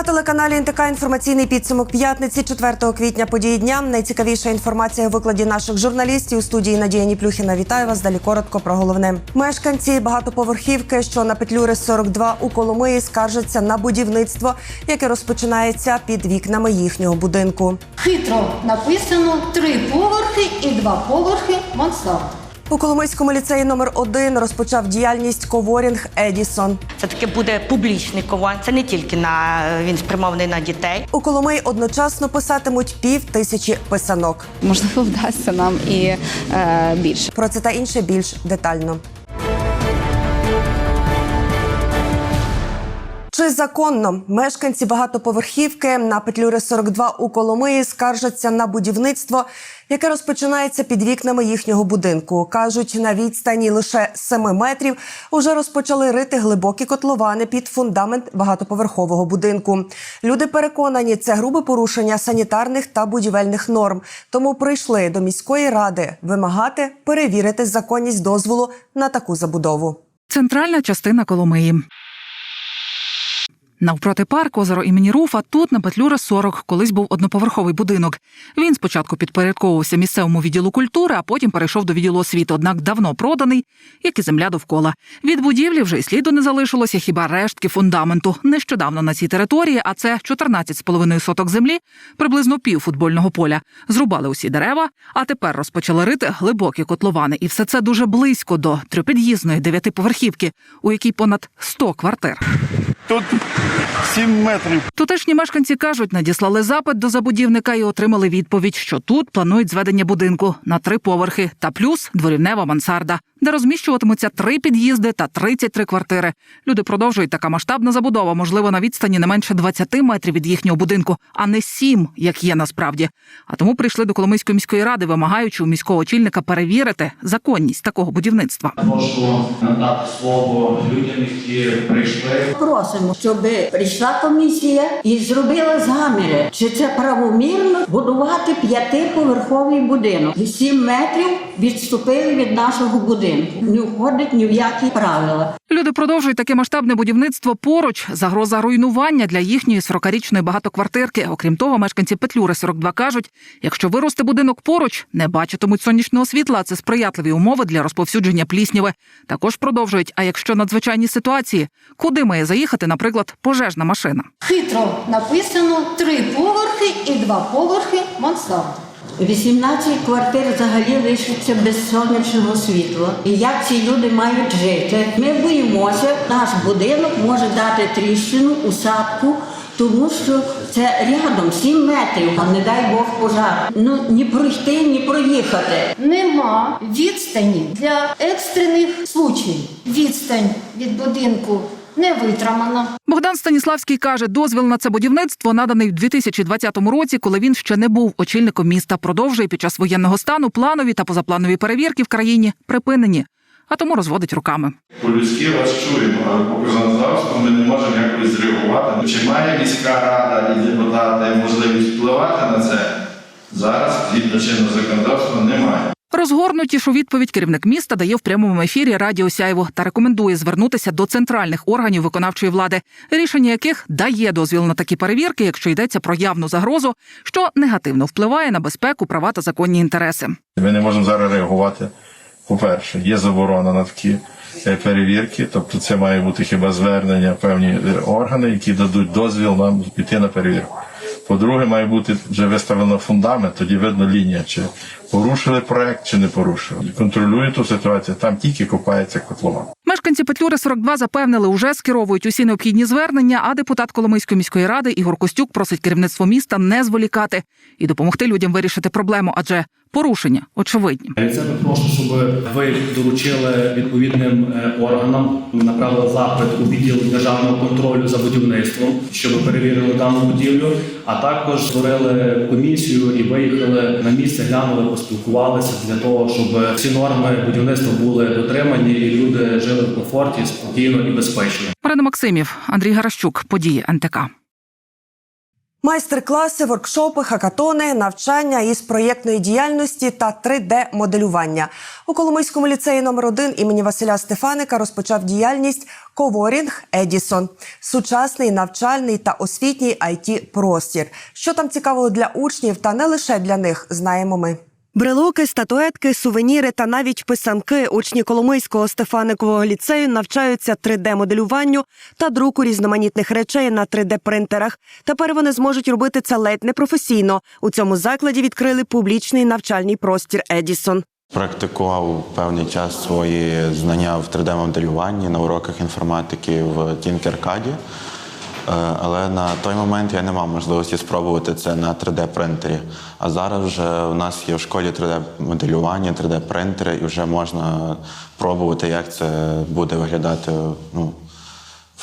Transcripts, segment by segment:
На телеканалі НТК інформаційний підсумок п'ятниці 4 квітня події дня. Найцікавіша інформація у викладі наших журналістів у студії Надія Ніплюхіна. Вітаю вас. Далі коротко про головне. Мешканці багатоповерхівки, що на Петлюри 42 у Коломиї, скаржаться на будівництво, яке розпочинається під вікнами їхнього будинку. Хитро написано три поверхи і два поверхи мансард. У Коломийському ліцеї номер 1 розпочав діяльність коворінг Едісон. Це таке буде публічний кован. Це не тільки на він спрямований на дітей. У Коломиї одночасно писатимуть пів тисячі писанок. можливо, вдасться нам і е, більше. Про це та інше більш детально. Чи законно мешканці багатоповерхівки на Петлюри 42 у Коломиї скаржаться на будівництво, яке розпочинається під вікнами їхнього будинку? кажуть, на відстані лише 7 метрів уже розпочали рити глибокі котловани під фундамент багатоповерхового будинку. Люди переконані, це грубе порушення санітарних та будівельних норм. Тому прийшли до міської ради вимагати перевірити законність дозволу на таку забудову. Центральна частина Коломиї. Навпроти парк озеро імені Руфа тут на Петлюра 40 колись був одноповерховий будинок. Він спочатку підпорядковувався місцевому відділу культури, а потім перейшов до відділу освіти, однак давно проданий, як і земля довкола. Від будівлі вже й сліду не залишилося, хіба рештки фундаменту. Нещодавно на цій території, а це 14,5 соток землі, приблизно пів футбольного поля. Зрубали усі дерева, а тепер розпочали рити глибокі котловани. І все це дуже близько до трьопід'їзної дев'ятиповерхівки, у якій понад 100 квартир. Тут 7 метрів. Тутешні мешканці кажуть, надіслали запит до забудівника і отримали відповідь, що тут планують зведення будинку на три поверхи та плюс дворівнева мансарда, де розміщуватимуться три під'їзди та 33 квартири. Люди продовжують така масштабна забудова, можливо, на відстані не менше 20 метрів від їхнього будинку, а не 7, як є насправді. А тому прийшли до Коломийської міської ради, вимагаючи у міського очільника перевірити законність такого будівництва. Прошу надати слово людям, які прийшли. Просимо, щоб прийшла комісія і зробила заміри, чи це правомірно будувати п'ятиповерховий будинок. Сім метрів відступили від нашого будинку. Не входить ні в які правила. Люди продовжують таке масштабне будівництво поруч. Загроза руйнування для їхньої 40-річної багатоквартирки. Окрім того, мешканці Петлюри 42 кажуть, якщо виросте будинок поруч, не бачитимуть сонячного світла. Це сприятливі умови для розповсюдження плісняви. Також продовжують. А якщо надзвичайні ситуації, куди має заїхати, наприклад, пожежна машина? Хитро написано три поверхи і два поверхи мансард. 18 квартир взагалі лишаться без сонячного світла. І як ці люди мають жити? Ми боїмося, наш будинок може дати тріщину, усадку, тому що це рядом 7 метрів, а не дай Бог пожар. Ну ні пройти, ні проїхати. Нема відстані для екстрених случаїв. Відстань від будинку не витримана. Богдан Станіславський каже, дозвіл на це будівництво наданий в 2020 році, коли він ще не був очільником міста. Продовжує під час воєнного стану планові та позапланові перевірки в країні припинені, а тому розводить руками. По-людськи вас чуємо, але по законодавству ми не можемо якось зреагувати. Чи має міська рада і депутати можливість впливати на це? Зараз, згідно чинного законодавства, немає. Розгорнутішу відповідь керівник міста дає в прямому ефірі Радіо Сяйво та рекомендує звернутися до центральних органів виконавчої влади, рішення яких дає дозвіл на такі перевірки, якщо йдеться про явну загрозу, що негативно впливає на безпеку, права та законні інтереси. Ми не можемо зараз реагувати. По-перше, є заборона на такі е, перевірки, тобто це має бути хіба звернення певні е, органи, які дадуть дозвіл нам піти на перевірку. По-друге, має бути вже виставлено фундамент, тоді видно лінія, чи порушили проект, чи не порушили. Контролює ту ситуацію, там тільки копається котлован. Мешканці Петлюри 42 запевнили, уже скеровують усі необхідні звернення. А депутат Коломийської міської ради Ігор Костюк просить керівництво міста не зволікати і допомогти людям вирішити проблему, адже порушення очевидні. Це ми прошу, щоб ви доручили відповідним е, органам, направили запит у відділ державного контролю за будівництвом, щоб перевірили дану будівлю, а також створили комісію і виїхали на місце, глянули, поспілкувалися для того, щоб всі норми будівництва були дотримані і люди жили в комфорті, спокійно і безпечно. Марина Максимів, Андрій Гаращук, події НТК. Майстер-класи, воркшопи, хакатони, навчання із проєктної діяльності та 3D-моделювання. У Коломийському ліцеї номер 1 імені Василя Стефаника розпочав діяльність Коворінг Едісон сучасний навчальний та освітній it простір. Що там цікавого для учнів та не лише для них, знаємо ми. Брелоки, статуетки, сувеніри та навіть писанки. Учні Коломийського Стефаникового ліцею навчаються 3D-моделюванню та друку різноманітних речей на 3D-принтерах. Тепер вони зможуть робити це ледь непрофесійно. У цьому закладі відкрили публічний навчальний простір Едісон. Практикував певний час свої знання в 3D-моделюванні на уроках інформатики в Tinkercad. Е, Але на той момент я не мав можливості спробувати це на 3D-принтері. А зараз вже у нас є в школі 3D-моделювання, 3D-принтери, і вже можна пробувати, як це буде виглядати ну,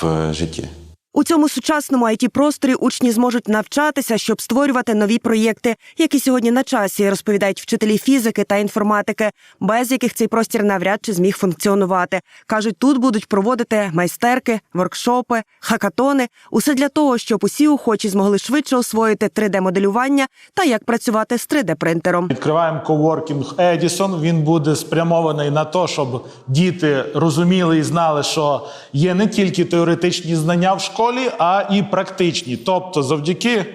в житті. У цьому сучасному it просторі учні зможуть навчатися, щоб створювати нові проєкти, які сьогодні на часі розповідають вчителі фізики та інформатики, без яких цей простір навряд чи зміг функціонувати. кажуть, тут будуть проводити майстерки, воркшопи, хакатони. Усе для того, щоб усі охочі змогли швидше освоїти 3D-моделювання та як працювати з 3D-принтером. Відкриваємо коворкінг Едісон. Він буде спрямований на те, щоб діти розуміли і знали, що є не тільки теоретичні знання в школі, а і практичні. Тобто, завдяки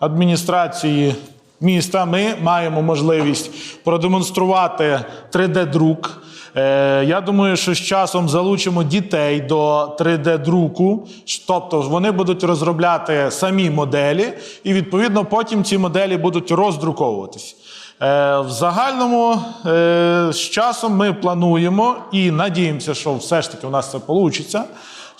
адміністрації міста ми маємо можливість продемонструвати 3D-друк. Е, Я думаю, що з часом залучимо дітей до 3D-друку, тобто вони будуть розробляти самі моделі, і відповідно потім ці моделі будуть роздруковуватись. Е, В загальному е, з часом ми плануємо і надіємося, що все ж таки у нас це вийде,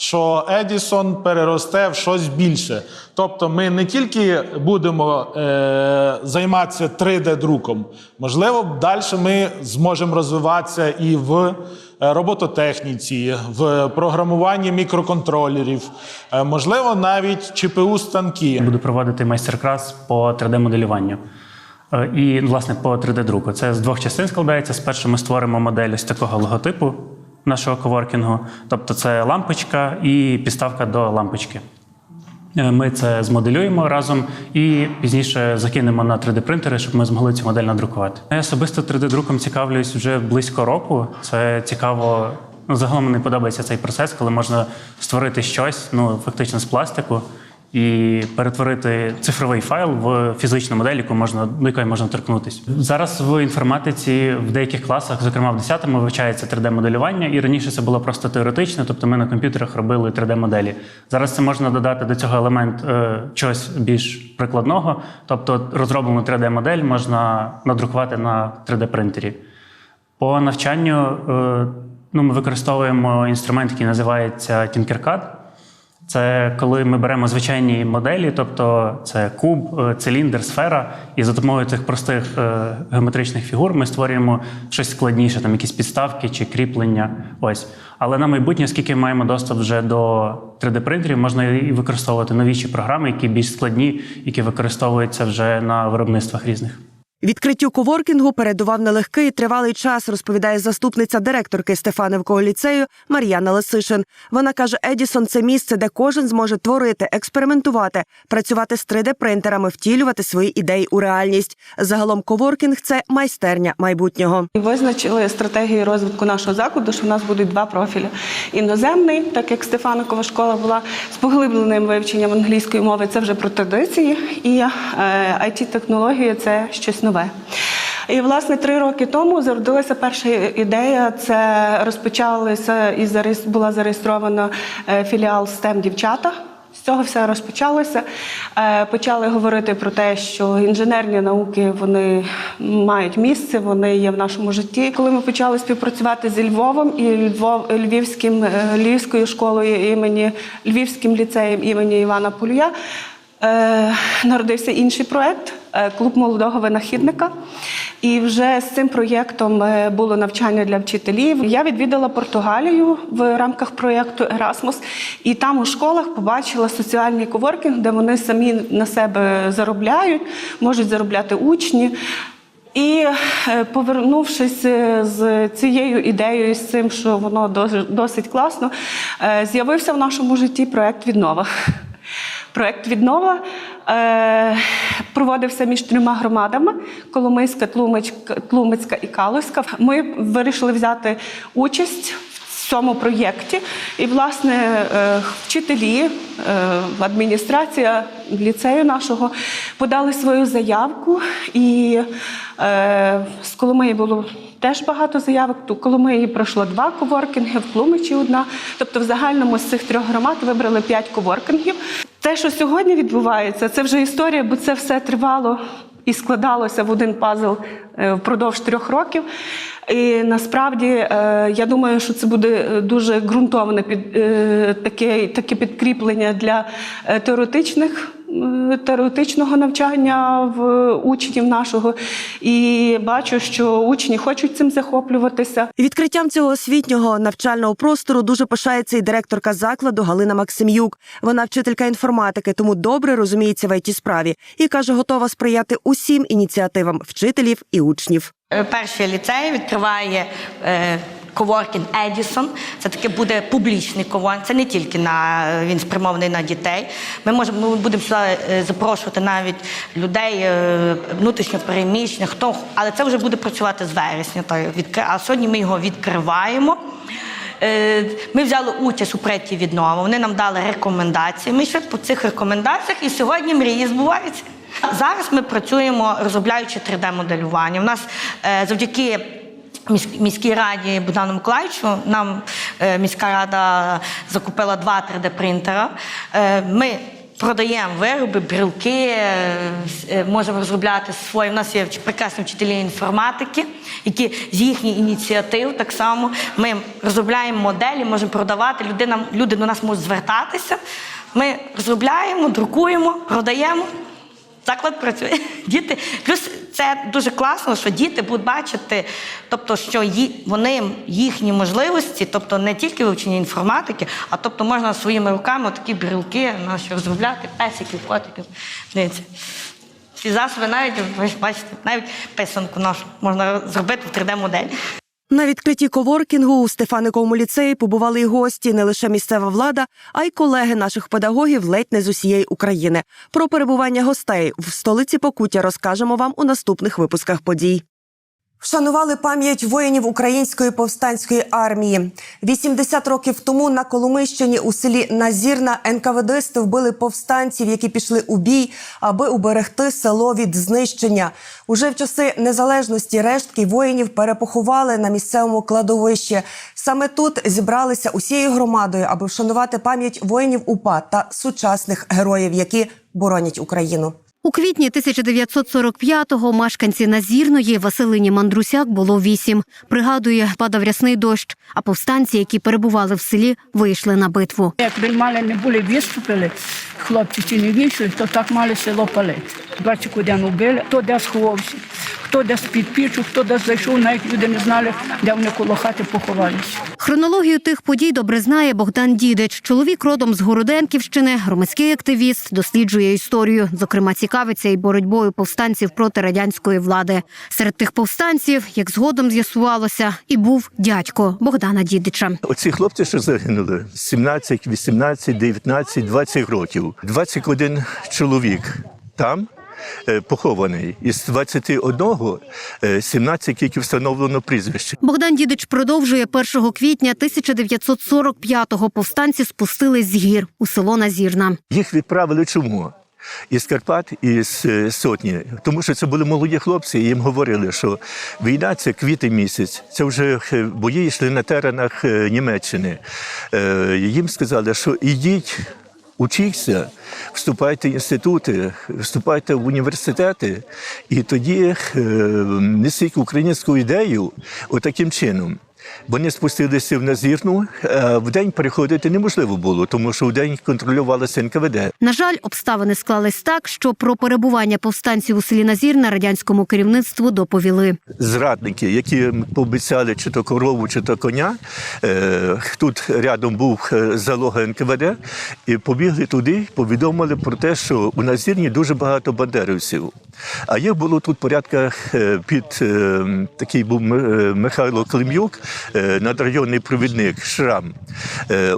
що Едісон переросте в щось більше. Тобто ми не тільки будемо е, займатися 3D-друком, можливо, далі ми зможемо розвиватися і в е, робототехніці, в програмуванні мікроконтролерів, е, можливо, навіть ЧПУ-станки. Буду проводити майстер-клас по 3D-моделюванню. Е, І, власне, по 3D-друку. Це з двох частин складається. Спершу ми створимо модель ось такого логотипу нашого коворкінгу. Тобто це лампочка і підставка до лампочки. Е, Ми це змоделюємо разом і пізніше закинемо на 3D-принтери, щоб ми змогли цю модель надрукувати. Я особисто 3D-друком цікавлюсь вже близько року. Це цікаво. Ну, загалом мені подобається цей процес, коли можна створити щось, ну фактично з пластику, і перетворити цифровий файл в фізичну модель, яку можна до якої можна торкнутися. Зараз в інформатиці в деяких класах, зокрема в 10-му, вивчається 3D-моделювання, і раніше це було просто теоретично, тобто ми на комп'ютерах робили 3D-моделі. Зараз це можна додати до цього елемент е, чогось більш прикладного, тобто розроблену 3D-модель можна надрукувати на 3D-принтері. По навчанню е, ну, ми використовуємо інструмент, який називається Tinkercad. Це коли ми беремо звичайні моделі, тобто це куб, е, циліндр, сфера, і за допомогою цих простих е, геометричних фігур ми створюємо щось складніше, там якісь підставки чи кріплення. Ось. Але на майбутнє, оскільки маємо доступ вже до 3D-принтерів, можна і використовувати новіші програми, які більш складні, які використовуються вже на виробництвах різних. Відкриттю коворкінгу передував нелегкий і тривалий час, розповідає заступниця директорки Стефановського ліцею Мар'яна Лисишин. Вона каже, Едісон це місце, де кожен зможе творити, експериментувати, працювати з 3D-принтерами, втілювати свої ідеї у реальність. Загалом коворкінг це майстерня майбутнього. Визначили стратегію розвитку нашого закладу, що в нас будуть два профілі: іноземний, так як Стефаникова школа була з поглибленим вивченням англійської мови, це вже про традиції, і it технології це щось нове. І власне три роки тому зародилася перша ідея. Це розпочалося і була зареєстрована е, філіал STEM дівчата. З цього все розпочалося. Е, Почали говорити про те, що інженерні науки вони мають місце, вони є в нашому житті. Коли ми почали співпрацювати зі Львовом і Львов, Львівським, е, Львівською школою імені Львівським ліцеєм імені Івана Полюя, народився інший проект клуб молодого винахідника. І вже з цим проєктом е, було навчання для вчителів. Я відвідала Португалію в рамках проєкту Erasmus, і там у школах побачила соціальний коворкінг, де вони самі на себе заробляють, можуть заробляти учні. І е, повернувшись е, з цією ідеєю, з цим, що воно досить- класно, е, з'явився в нашому житті проєкт Віднова. Проект віднова е, проводився між трьома громадами: Коломийська, Тлумицька, Тлумацька і Калуська. Ми вирішили взяти участь в цьому проєкті. І, власне, е, вчителі, е, адміністрація ліцею нашого подали свою заявку. І е, з Коломиї було теж багато заявок. У Коломиї пройшло два коворкінги, в Клумичі одна. Тобто, в загальному з цих трьох громад вибрали п'ять коворкінгів. Те, що сьогодні відбувається, це вже історія, бо це все тривало і складалося в один пазл е, впродовж трьох років. І насправді е, я думаю, що це буде е, дуже ґрунтовне під е, таке, таке підкріплення для теоретичних. Теоретичного навчання в учнів нашого, і бачу, що учні хочуть цим захоплюватися. Відкриттям цього освітнього навчального простору дуже пишається і директорка закладу Галина Максим'юк. Вона вчителька інформатики, тому добре розуміється в it справі і каже, готова сприяти усім ініціативам вчителів і учнів. Е, Перший ліцей відкриває е, коворкінг Едісон. Це таке буде публічний коворкінг. Це не тільки на він спрямований на дітей. Ми можемо ми будемо сюди е, запрошувати навіть людей е, внутрішньопереміщених, хто але це вже буде працювати з вересня. А сьогодні ми його відкриваємо. Е, Ми взяли участь у проєкті віднова. Вони нам дали рекомендації. Ми йшли по цих рекомендаціях, і сьогодні мрії збуваються. Зараз ми працюємо, розробляючи 3D-моделювання. У нас е, завдяки міській раді Богдану Миколаївичу нам е, міська рада закупила два 3D-принтера. Е, Ми продаємо вироби, брілки, можемо розробляти свої. У нас є прекрасні вчителі інформатики, які з їхніх ініціатив так само ми розробляємо моделі, можемо продавати. Люди, нам, люди до нас можуть звертатися. Ми розробляємо, друкуємо, продаємо. Заклад працює. Діти, плюс це дуже класно, що діти будуть бачити, тобто, що вони їхні можливості, тобто не тільки вивчення інформатики, а тобто можна своїми руками такі брілки наші розробляти, песиків, котиків. Дивіться. Ці засоби навіть ви бачите, навіть писанку нашу можна зробити в 3D-моделі. На відкритті коворкінгу у Стефаниковому ліцеї побували й гості, не лише місцева влада, а й колеги наших педагогів ледь не з усієї України. Про перебування гостей в столиці Покуття розкажемо вам у наступних випусках подій. Вшанували пам'ять воїнів української повстанської армії. 80 років тому на Коломийщині у селі Назірна НКВДсти вбили повстанців, які пішли у бій, аби уберегти село від знищення. Уже в часи незалежності рештки воїнів перепоховали на місцевому кладовищі. Саме тут зібралися усією громадою, аби вшанувати пам'ять воїнів УПА та сучасних героїв, які боронять Україну. У квітні 1945-го мешканці Назірної Василині Мандрусяк було вісім. Пригадує, падав рясний дощ, а повстанці, які перебували в селі, вийшли на битву. Як мали не були виступили, хлопці ці не вийшли, то так мали село палити. 20 один убили, хто де сховався, хто десь під пічу, хто десь зайшов, навіть люди не знали, де вони коло хати поховалися. Хронологію тих подій добре знає Богдан Дідич. Чоловік родом з Городенківщини, громадський активіст, досліджує історію. Зокрема, цікавиться і боротьбою повстанців проти радянської влади. Серед тих повстанців, як згодом з'ясувалося, і був дядько Богдана Дідича. Оці хлопці, що загинули, 17, 18, 19, 20 років. 21 чоловік там е, похований. Із 21 е, 17 тільки встановлено прізвище. Богдан Дідич продовжує 1 квітня 1945-го повстанці спустились з гір у село Назірна. Їх відправили чому? Із Карпат, із е, сотні, тому що це були молоді хлопці, і їм говорили, що війна це квітень місяць, це вже бої йшли на теренах е, Німеччини. Е, Їм сказали, що ідіть, учіться, вступайте в інститути, вступайте в університети, і тоді несіть українську ідею отаким чином. Вони спустилися в Назірну. В день переходити неможливо було, тому що в день контролювалося НКВД. На жаль, обставини склались так, що про перебування повстанців у селі Назірна радянському керівництву доповіли. Зрадники, які пообіцяли чи то корову, чи то коня. Е, Тут рядом був е, залога НКВД, і побігли туди, повідомили про те, що у Назірні дуже багато бандерівців. А їх було тут порядка е, під е, такий був е, Михайло Клим'юк, е, надрайонний провідник Шрам, е,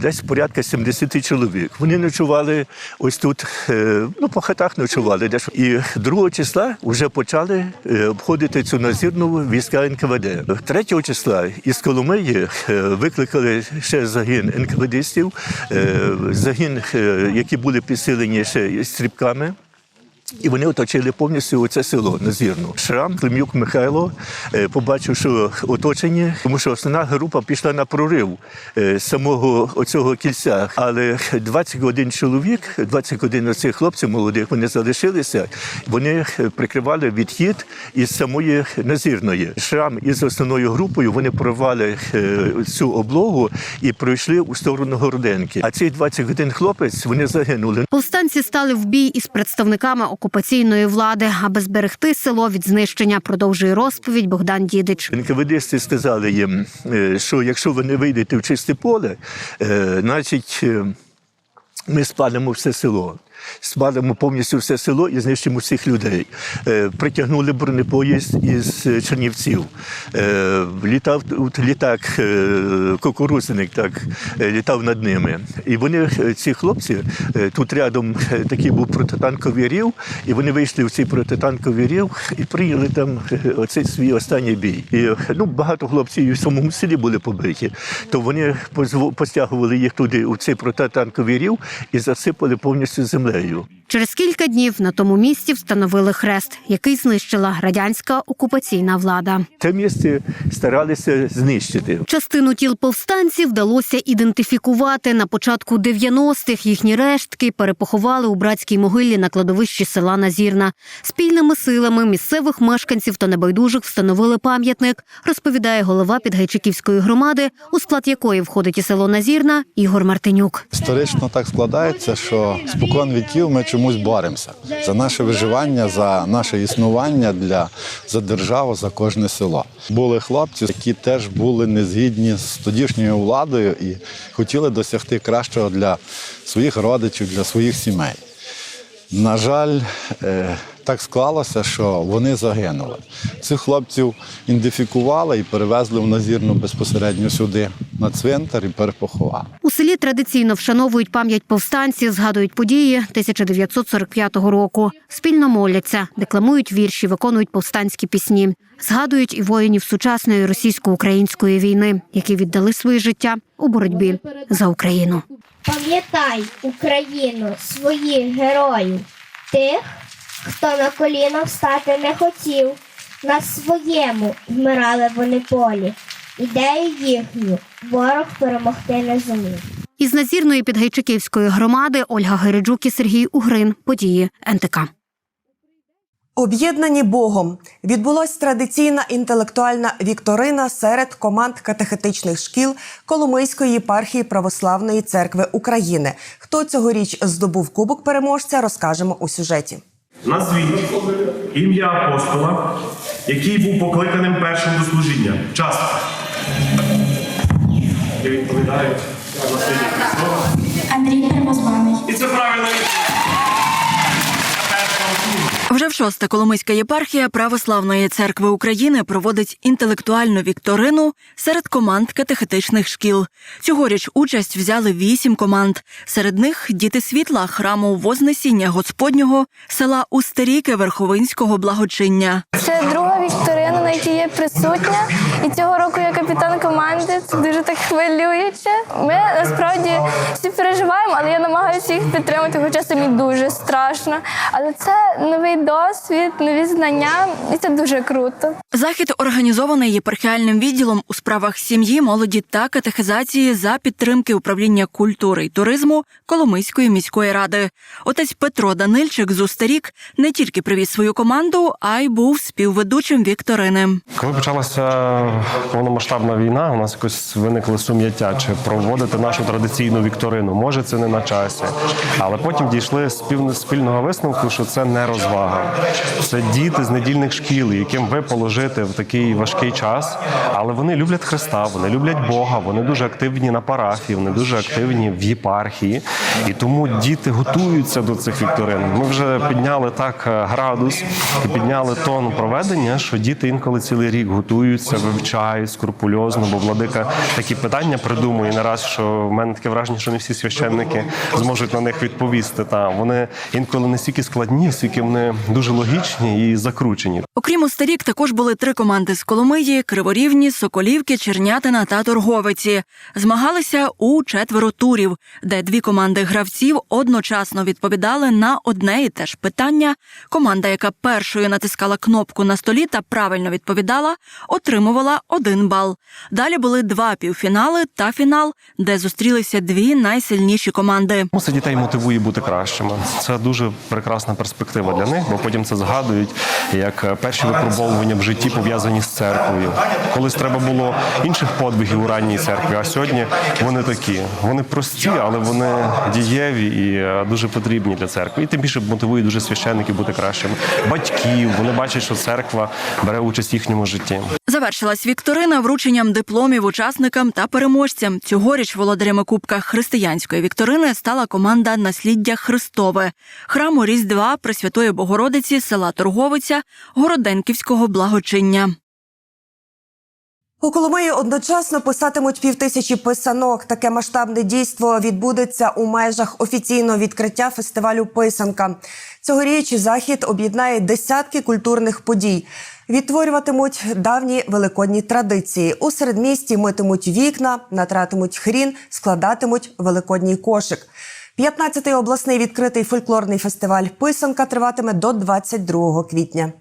десь порядка 70 чоловік. Вони ночували ось тут, е, ну, по хатах ночували. Десь. І 2 числа вже почали е, обходити цю назірну війська НКВД. 3 числа із Коломиї е, викликали ще загін НКВДистів, е, загін, е, які були підсилені ще стрібками. І вони оточили повністю це село Назірну. Шрам Климюк Михайло е, побачив, що оточені, тому що основна група пішла на прорив е, самого оцього кільця. Але 21 чоловік, 21 оцих хлопців молодих, вони залишилися. Вони е, прикривали відхід із самої Назірної. Шрам із основною групою вони прорвали цю облогу і пройшли у сторону Городенки. А цей 21 хлопець вони загинули. Повстанці стали в бій із представниками окупаційної влади, аби зберегти село від знищення. Продовжує розповідь Богдан Дідич. НКВДсти сказали їм, е, що якщо ви не вийдете в чисте поле, е, значить е, ми спалимо все село. Спалимо повністю все село і знищимо всіх людей. Е, Притягнули бронепоїзд із е, Чернівців. Е, Літав літак, кукурузник, так, літав над ними. І вони, ці хлопці, тут рядом такий був протитанковий рів, і вони вийшли в цей протитанковий рів і прийняли там оцей свій останній бій. І ну, багато хлопців і в самому селі були побиті. То вони постягували їх туди, у цей протитанковий рів, і засипали повністю землею. Через кілька днів на тому місці встановили хрест, який знищила радянська окупаційна влада. Те місце старалися знищити. Частину тіл повстанців вдалося ідентифікувати на початку 90-х. Їхні рештки перепоховали у братській могилі на кладовищі села Назірна. Спільними силами місцевих мешканців та небайдужих встановили пам'ятник, розповідає голова Підгайчиківської громади, у склад якої входить і село Назірна Ігор Мартинюк. Історично так складається, що спокон віків ми чомусь боремося за наше виживання, за наше існування для за державу, за кожне село. Були хлопці, які теж були незгідні з тодішньою владою і хотіли досягти кращого для своїх родичів, для своїх сімей. На жаль, е, так склалося, що вони загинули. Цих хлопців ідентифікували і перевезли в Назірну безпосередньо сюди, на цвинтар, і перепоховали. У селі традиційно вшановують пам'ять повстанців, згадують події 1945 року. Спільно моляться, декламують вірші, виконують повстанські пісні. Згадують і воїнів сучасної російсько-української війни, які віддали своє життя у боротьбі за Україну. Пам'ятай, Україну, своїх героїв, тих, хто на коліна встати не хотів, на своєму вмирали вони полі. Ідею їхню ворог перемогти не зумів. Із назірної підгайчиківської громади Ольга Гереджук і Сергій Угрин. Події НТК. Об'єднані Богом відбулась традиційна інтелектуальна вікторина серед команд катехетичних шкіл Коломийської єпархії Православної церкви України. Хто цьогоріч здобув кубок переможця, розкажемо у сюжеті. Назвіть ім'я апостола, який був покликаним першим до служіння. Час. Василій Христова. Андрій Первозваний. І це правильно. Вже в шосте Коломийська єпархія Православної церкви України проводить інтелектуальну вікторину серед команд катехетичних шкіл. Цьогоріч участь взяли вісім команд. Серед них діти світла храму Вознесіння Господнього села Устеріки Верховинського благочиння. Це друга вікторина, на є присутня. І цього року я капітан команди. Це дуже так хвилююче. Ми насправді всі переживаємо, але я намагаюся їх підтримати, хоча самі дуже страшно. Але це новий досвід, нові знання, і це дуже круто. Захід організований єпархіальним відділом у справах сім'ї, молоді та катехизації за підтримки управління культури й туризму Коломийської міської ради. Отець Петро Данильчик з Устерік не тільки привіз свою команду, а й був співведучим вікторини. Коли почалася повномасштабна війна, у нас якось виникли сум'яття, чи проводити нашу традиційну вікторину. Може, це не на часі, але потім дійшли спільно- спільного висновку, що це не розвага. Це діти з недільних шкіл, яким ви положите в такий важкий час, але вони люблять Христа, вони люблять Бога, вони дуже активні на парафії, вони дуже активні в єпархії, і тому діти готуються до цих вікторин. Ми вже підняли так е, градус і підняли тон проведення, що діти інколи цілий рік готуються, вивчають скрупульозно, бо владика такі питання придумує не раз, що в мене таке враження, що не всі священники зможуть на них відповісти. Та вони інколи не стільки складні, скільки вони дуже логічні і закручені. Окрім Устерік, також були три команди з Коломиї, Криворівні, Соколівки, Чернятина та Торговиці. Змагалися у четверо турів, де дві команди гравців одночасно відповідали на одне і те ж питання. Команда, яка першою натискала кнопку на столі та правильно відповідала, отримувала один бал. Далі були два півфінали та фінал, де зустрілися дві найсильніші команди. Це дітей мотивує бути кращими. Це дуже прекрасна перспектива для них, бо потім це згадують як перші випробовування в житті пов'язані з церквою. Колись треба було інших подвигів у ранній церкві, а сьогодні вони такі. Вони прості, але вони дієві і е, дуже потрібні для церкви. І тим більше мотивує дуже священників бути кращими. Батьків вони бачать, що церква бере участь в їхньому житті. Завершилась вікторина врученням дипломів учасникам та переможцям. Цьогоріч володарями Кубка християнської вікторини стала команда Насліддя Христове храму Різдва Пресвятої Богородиці села Торговиця Городенківського благочиння. У Коломиї одночасно писатимуть півтисячі писанок. Таке масштабне дійство відбудеться у межах офіційного відкриття фестивалю Писанка. Цьогоріч захід об'єднає десятки культурних подій. Відтворюватимуть давні великодні традиції. У середмісті митимуть вікна, натратимуть хрін, складатимуть великодній кошик. 15-й обласний відкритий фольклорний фестиваль Писанка триватиме до 22 квітня.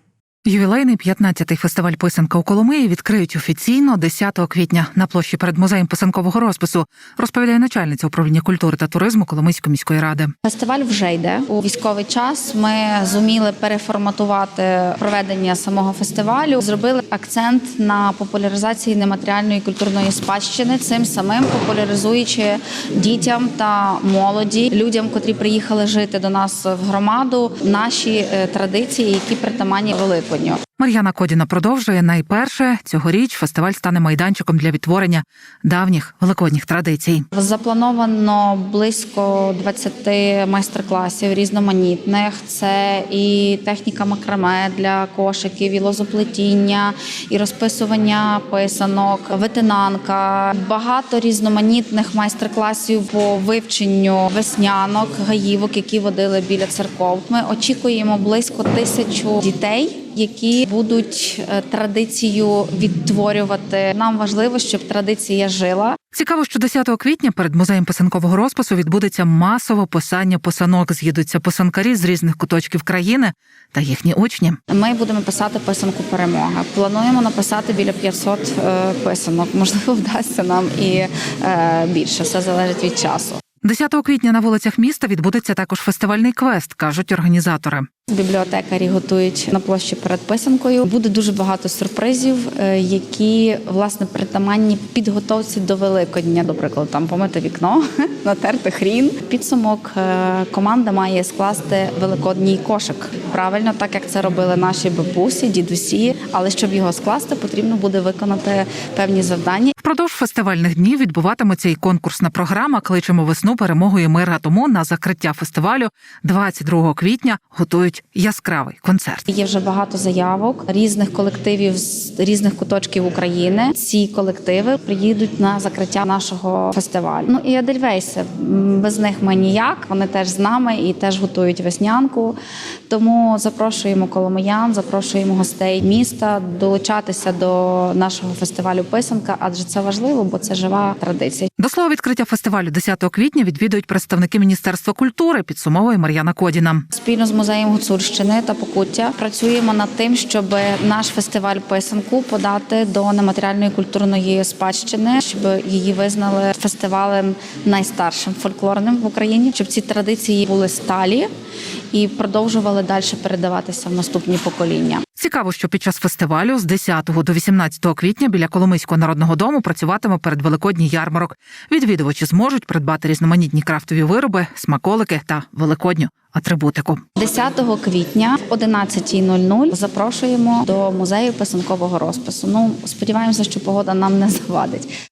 Ювілейний 15-й фестиваль писанка у Коломиї відкриють офіційно 10 квітня на площі перед музеєм писанкового розпису, розповідає начальниця управління культури та туризму Коломийської міської ради. Фестиваль вже йде у військовий час. Ми зуміли переформатувати проведення самого фестивалю. Зробили акцент на популяризації нематеріальної культурної спадщини, цим самим популяризуючи дітям та молоді, людям, котрі приїхали жити до нас в громаду, наші е, традиції, які притаманні Великодню. Мар'яна Кодіна продовжує найперше цьогоріч фестиваль стане майданчиком для відтворення давніх великодніх традицій. Заплановано близько 20 майстер-класів різноманітних. Це і техніка макраме для кошиків, і лозоплетіння, і розписування писанок, ветенанка. Багато різноманітних майстер-класів по вивченню веснянок, гаївок, які водили біля церков. Ми очікуємо близько тисячу дітей. Які будуть е, традицію відтворювати. Нам важливо, щоб традиція жила. Цікаво, що 10 квітня перед музеєм писанкового розпису відбудеться масове писання писанок. З'їдуться писанкарі з різних куточків країни та їхні учні. Ми будемо писати писанку перемога. Плануємо написати біля 500 е, писанок. Можливо, вдасться нам і е, більше. Все залежить від часу. 10 квітня на вулицях міста відбудеться також фестивальний квест, кажуть організатори. Бібліотекарі готують на площі перед писанкою. Буде дуже багато сюрпризів, е, які власне притаманні підготовці до Великодня. Наприклад, там помити вікно, натерти хрін. Підсумок е, команда має скласти великодній кошик. Правильно, так як це робили наші бабусі, дідусі. Але щоб його скласти, потрібно буде виконати певні завдання. Впродовж фестивальних днів відбуватиметься і конкурсна програма Кличемо весну перемогою мира. Тому на закриття фестивалю 22 квітня готують яскравий концерт. Є вже багато заявок різних колективів з різних куточків України. Ці колективи приїдуть на закриття нашого фестивалю. Ну і Едельвейси м, без них ми ніяк. Вони теж з нами і теж готують веснянку. Тому запрошуємо коломиян, запрошуємо гостей міста долучатися до нашого фестивалю Писанка, адже це важливо, бо це жива традиція. До слова, відкриття фестивалю 10 квітня відвідують представники Міністерства культури. Підсумовує Мар'яна Кодіна. Спільно з музеєм Гуцульщини та Покуття. Працюємо над тим, щоб наш фестиваль писанку подати до нематеріальної культурної спадщини, щоб її визнали фестивалем найстаршим фольклорним в Україні, щоб ці традиції були сталі і продовжували далі передаватися в наступні покоління. Цікаво, що під час фестивалю з 10 до 18 квітня біля Коломийського народного дому працюватиме передвеликодній ярмарок. Відвідувачі зможуть придбати різноманітні крафтові вироби, смаколики та великодню атрибутику. 10 квітня в 11.00 запрошуємо до музею писанкового розпису. Ну сподіваємося, що погода нам не завадить.